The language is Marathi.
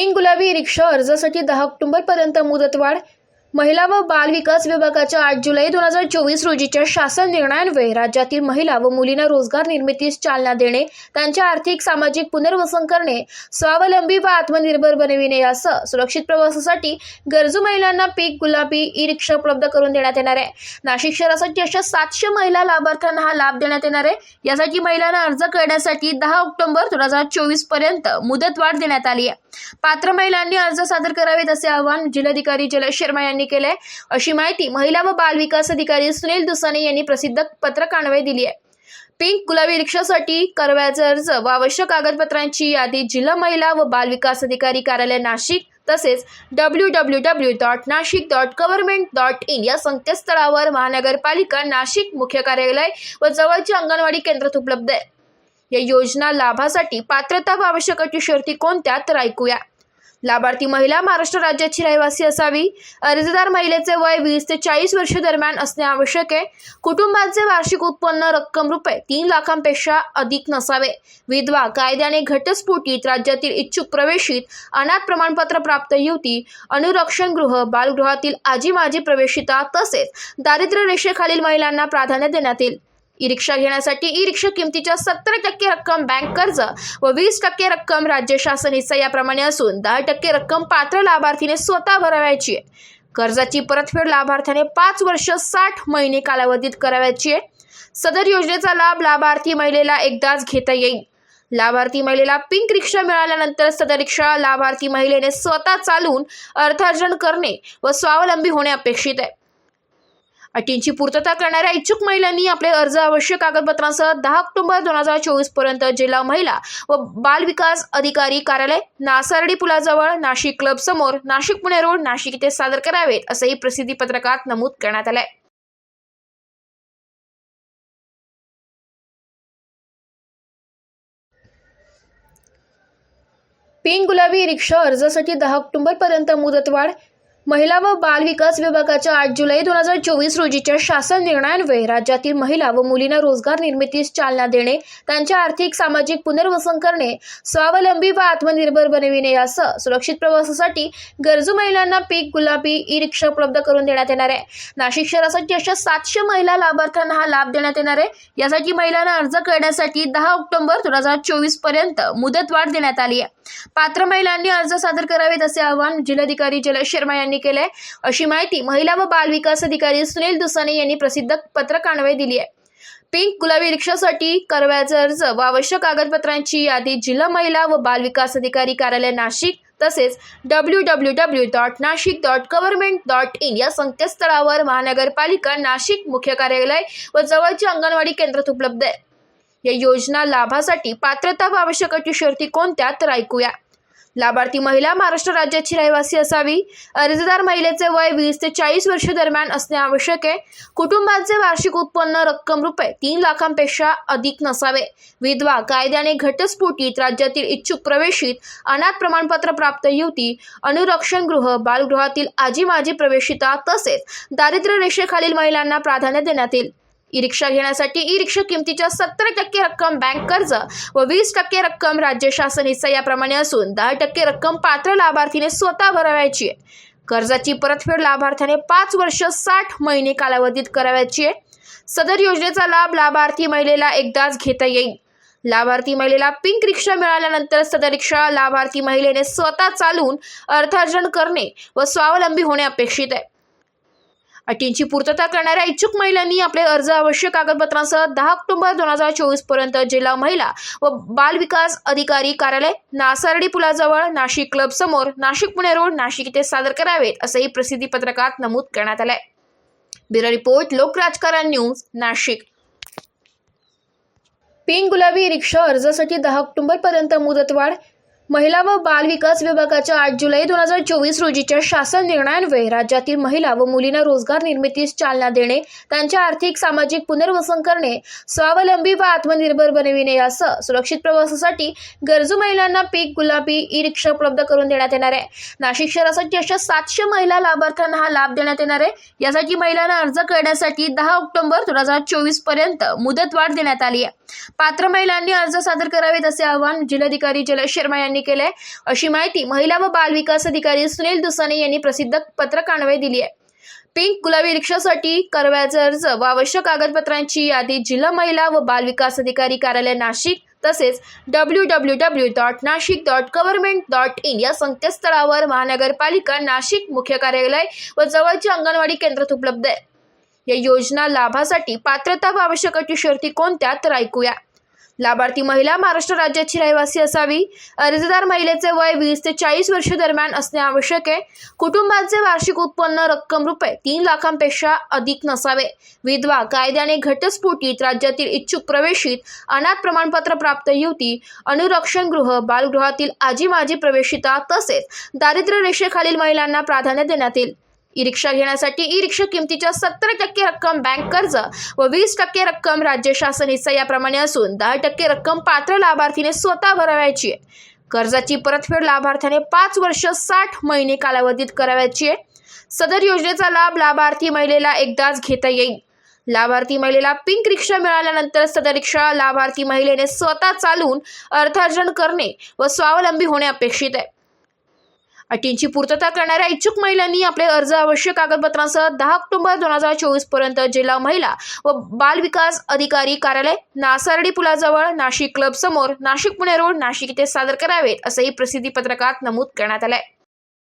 ग्रीन गुलाबी रिक्षा अर्जासाठी दहा ऑक्टोबरपर्यंत मुदतवाढ महिला व बाल विकास विभागाच्या आठ जुलै दोन हजार चोवीस रोजीच्या शासन निर्णयान्वये राज्यातील महिला व मुलींना रोजगार निर्मितीस चालना देणे त्यांच्या आर्थिक सामाजिक पुनर्वसन करणे स्वावलंबी व आत्मनिर्भर बनविणे यासह सुरक्षित प्रवासासाठी गरजू महिलांना पीक गुलाबी ई रिक्षा उपलब्ध करून देण्यात येणार आहे. नाशिक शहरासाठी अशा सातशे महिला लाभार्थ्यांना हा लाभ देण्यात येणार आहे. यासाठी महिलांना अर्ज करण्यासाठी दहा ऑक्टोबर दोन हजार चोवीसपर्यंत मुदतवाढ देण्यात आली आहे. पात्र महिलांनी अर्ज सादर करावेत असे आवाहन जिल्हाधिकारी जलज शर्मा यांनी केलंय. अशी माहिती महिला व बाल विकास अधिकारी सुनील दुसाने यांनी प्रसिद्ध पत्रकान्वये दिली आहे. पिंक गुलाबी रिक्षासाठी करव्याचे अर्ज व आवश्यक कागदपत्रांची यादी जिल्हा महिला व बाल विकास अधिकारी कार्यालय नाशिक तसेच W W W dot Nashik dot government dot in या संकेतस्थळावर महानगरपालिका नाशिक मुख्य कार्यालय व जवळची अंगणवाडी केंद्रात उपलब्ध आहे. या योजना लाभासाठी पात्रता व आवश्यक अटी शर्ती कोणत्या तर ऐकूया. लाभार्थी महिला महाराष्ट्र राज्याची रहिवासी असावी. अर्जदार महिलेचे वय वीस ते चाळीस वर्ष दरम्यान असणे आवश्यक आहे. कुटुंबाचे वार्षिक उत्पन्न रक्कम रुपये तीन लाखांपेक्षा अधिक नसावे. विधवा कायद्याने घटस्फोटीत राज्यातील इच्छुक प्रवेशित अनाथ प्रमाणपत्र प्राप्त युवती अनुरक्षण गृह बालगृहातील आजी माजी प्रवेशिता तसेच दारिद्र्य रेषेखालील महिलांना प्राधान्य देण्यात येईल. ई रिक्षा घेण्यासाठी ई रिक्षा किमतीच्या सत्तर टक्के रक्कम बँक कर्ज व वीस टक्के रक्कम राज्य शासन हिस्सा याप्रमाणे असून दहा टक्के रक्कम पात्र लाभार्थीने स्वतः भरावयाची आहे. कर्जाची परतफेड लाभार्थ्याने पाच वर्ष साठ महिने कालावधीत करावयाची आहे. सदर योजनेचा लाभ लाभार्थी महिलेला एकदाच घेता येईल. लाभार्थी महिलेला पिंक रिक्षा मिळाल्यानंतर सदर रिक्षा लाभार्थी महिलेने स्वतः चालवून अर्थार्जन करणे व स्वावलंबी होणे अपेक्षित आहे. अटींची पूर्तता करणाऱ्या इच्छुक महिलांनी आपले अर्ज आवश्यक कागदपत्रांसह दहा ऑक्टोबर दोन हजार चोवीसपर्यंत जिल्हा महिला व बाल विकास अधिकारी कार्यालय नासारडी पुलाजवळ नाशिक क्लब समोर नाशिक पुणे रोड नाशिक इथे सादर करावेत असंही प्रसिद्धी पत्रकात नमूद करण्यात आलंय. पिंक गुलाबी रिक्षा अर्जासाठी दहा ऑक्टोबरपर्यंत मुदतवाढ महिला व बाल विकास विभागाच्या आठ जुलै दोन हजार चोवीस रोजीच्या शासन निर्णयान्वये राज्यातील महिला व मुलींना रोजगार निर्मितीस चालना देणे त्यांच्या आर्थिक सामाजिक पुनर्वसन करणे स्वावलंबी व आत्मनिर्भर बनविणे यासह सुरक्षित प्रवासासाठी गरजू महिलांना पीक गुलाबी ई रिक्षा उपलब्ध करून देण्यात येणार आहे. नाशिक शहरासाठी अशा सातशे महिला लाभार्थ्यांना हा लाभ देण्यात येणार आहे. यासाठी महिलांना अर्ज करण्यासाठी दहा ऑक्टोबर दोन हजार चोवीसपर्यंत मुदतवाढ देण्यात आली आहे. पात्र महिलांनी अर्ज सादर करावेत असे आवाहन जिल्हाधिकारी जलज शर्मा यांनी केले अशी माहिती महिला व बाल विकास अधिकारी सुनील दुसाने यांनी प्रसिद्ध पत्रकान्वये दिली आहे. पिंक गुलाबी रिक्षासाठी करव्याचे अर्ज व आवश्यक कागदपत्रांची यादी जिल्हा महिला व बाल विकास अधिकारी कार्यालय नाशिक तसेच W W W dot Nashik dot government dot in या संकेतस्थळावर महानगरपालिका नाशिक मुख्य कार्यालय व जवळची अंगणवाडी केंद्रात उपलब्ध आहे. या योजना लाभासाठी पात्रता व आवश्यक अटी शर्ती कोणत्या तर ऐकूया. लाभार्थी महिला महाराष्ट्र राज्याची रहिवासी असावी. अर्जदार महिलेचे वय वीस ते चाळीस वर्ष दरम्यान असणे आवश्यक आहे. कुटुंबाचे वार्षिक उत्पन्न रक्कम रुपये तीन लाखांपेक्षा अधिक नसावे. विधवा कायद्याने घटस्फोटीत राज्यातील इच्छुक प्रवेशित अनाथ प्रमाणपत्र प्राप्त युवती अनुरक्षण गृह बालगृहातील आजी माजी प्रवेशिता तसेच दारिद्र्य रेषेखालील महिलांना प्राधान्य देण्यात येईल. ई रिक्षा घेण्यासाठी ई रिक्षा किमतीच्या सत्तर टक्के रक्कम बँक कर्ज व वीस टक्के रक्कम राज्य शासन हिस्सा याप्रमाणे असून दहा टक्के रक्कम पात्र लाभार्थीने स्वतः भरावयाची आहे. कर्जाची परतफेड लाभार्थ्याने पाच वर्ष साठ महिने कालावधीत करावयाची आहे. सदर योजनेचा लाभ लाभार्थी महिलेला एकदाच घेता येईल. लाभार्थी महिलेला पिंक रिक्षा मिळाल्यानंतर सदर रिक्षा लाभार्थी महिलेने स्वतः चालवून अर्थार्जन करणे व स्वावलंबी होणे अपेक्षित आहे. अटींची पूर्तता करणाऱ्या इच्छुक महिलांनी आपले अर्ज आवश्यक कागदपत्रांसह दहा ऑक्टोबर दोन हजार चोवीसपर्यंत जिल्हा महिला व बाल विकास अधिकारी कार्यालय नासार्डी पुलाजवळ नाशिक क्लब समोर नाशिक पुणे रोड नाशिक इथे सादर करावेत असंही प्रसिद्धी पत्रकात नमूद करण्यात आलंय. ब्युरो रिपोर्ट लोक राजकारण न्यूज नाशिक. पिंक गुलाबी रिक्षा अर्जासाठी दहा ऑक्टोबरपर्यंत मुदतवाढ महिला व बाल विकास विभागाच्या आठ जुलै दोन हजार चोवीस रोजीच्या शासन निर्णयान्वये राज्यातील महिला व मुलींना रोजगार निर्मितीस चालना देणे त्यांच्या आर्थिक सामाजिक पुनर्वसन करणे स्वावलंबी व आत्मनिर्भर बनविणे यासह सुरक्षित प्रवासासाठी गरजू महिलांना पीक गुलाबी ई रिक्षा उपलब्ध करून देण्यात येणार आहे. नाशिक शहरासाठी अशा सातशे महिला लाभार्थ्यांना हा लाभ देण्यात येणार आहे. यासाठी महिलांना अर्ज करण्यासाठी दहा ऑक्टोबर दोन हजार चोवीसपर्यंत मुदतवाढ देण्यात आली आहे. पात्र महिलांनी अर्ज सादर करावेत असे आवाहन जिल्हाधिकारी जलज शर्मा यांनी यांनी केलंय. अशी माहिती महिला व बाल विकास अधिकारी सुनील दुसाने यांनी प्रसिद्ध पत्रकान्वये दिली आहे. पिंक गुलाबी रिक्षासाठी करव्याचा अर्ज व आवश्यक कागदपत्रांची यादी जिल्हा महिला व बाल विकास अधिकारी कार्यालय नाशिक तसेच W W W dot Nashik dot government dot in या संकेतस्थळावर महानगरपालिका नाशिक मुख्य कार्यालय व जवळची अंगणवाडी केंद्रात उपलब्ध आहे. या योजना लाभासाठी पात्रता व आवश्यक अटी शर्ती कोणत्या तर ऐकूया. लाभार्थी महिला महाराष्ट्र राज्याची रहिवासी असावी. अर्जदार महिलेचे वय वीस ते चाळीस वर्ष दरम्यान असणे आवश्यक आहे. कुटुंबाचे वार्षिक उत्पन्न रक्कम रुपये तीन लाखांपेक्षा अधिक नसावे. विधवा कायद्याने घटस्फोटीत राज्यातील इच्छुक प्रवेशित अनाथ प्रमाणपत्र प्राप्त युवती अनुरक्षण गृह बालगृहातील आजी माजी प्रवेशिता तसेच दारिद्र्य रेषेखालील महिलांना प्राधान्य देण्यात येईल. ई रिक्षा घेण्यासाठी ई रिक्षा किमतीच्या सत्तर टक्के रक्कम बँक कर्ज व वीस टक्के रक्कम राज्य शासन हिस्सा याप्रमाणे असून दहा टक्के रक्कम पात्र लाभार्थीने स्वतः भरावयाची आहे. कर्जाची परतफेड लाभार्थ्याने पाच वर्ष साठ महिने कालावधीत करावयाची आहे. सदर योजनेचा लाभ लाभार्थी महिलेला एकदाच घेता येईल. लाभार्थी महिलेला पिंक रिक्षा मिळाल्यानंतर सदर रिक्षा लाभार्थी महिलेने स्वतः चालवून अर्थार्जन करणे व स्वावलंबी होणे अपेक्षित आहे. अटींची पूर्तता करणाऱ्या इच्छुक महिलांनी आपले अर्ज आवश्यक कागदपत्रांसह दहा ऑक्टोबर दोन हजार चोवीसपर्यंत जिल्हा महिला व बाल विकास अधिकारी कार्यालय नासारडी पुलाजवळ नाशिक क्लब समोर नाशिक पुणे रोड नाशिक इथे सादर करावेत असंही प्रसिद्धी पत्रकात नमूद करण्यात आलंय.